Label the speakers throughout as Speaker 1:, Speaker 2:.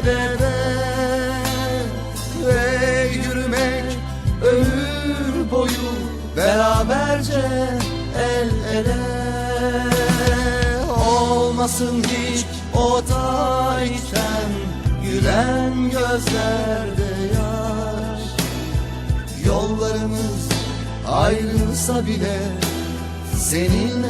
Speaker 1: kedere Ve yürümek ömür boyu beraberce el ele. Olmasın hiç o da gülen gözlerde yaş. Yollarımız ayrılsa bile seninle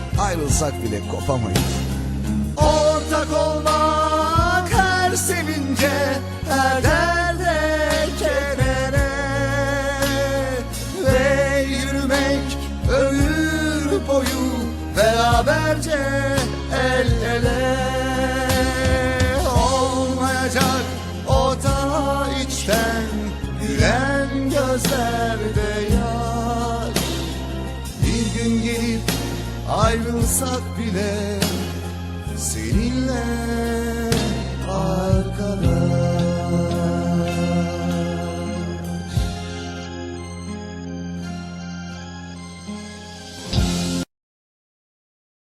Speaker 2: Ayrılsak bile kopamayız.
Speaker 1: Ortak olmak her sevince her derde kedere Ve yürümek ömür boyu beraberce el ele. Olmayacak o da içten gülen gözlerde yaş Bir gün gelip ayrılsak bile seninle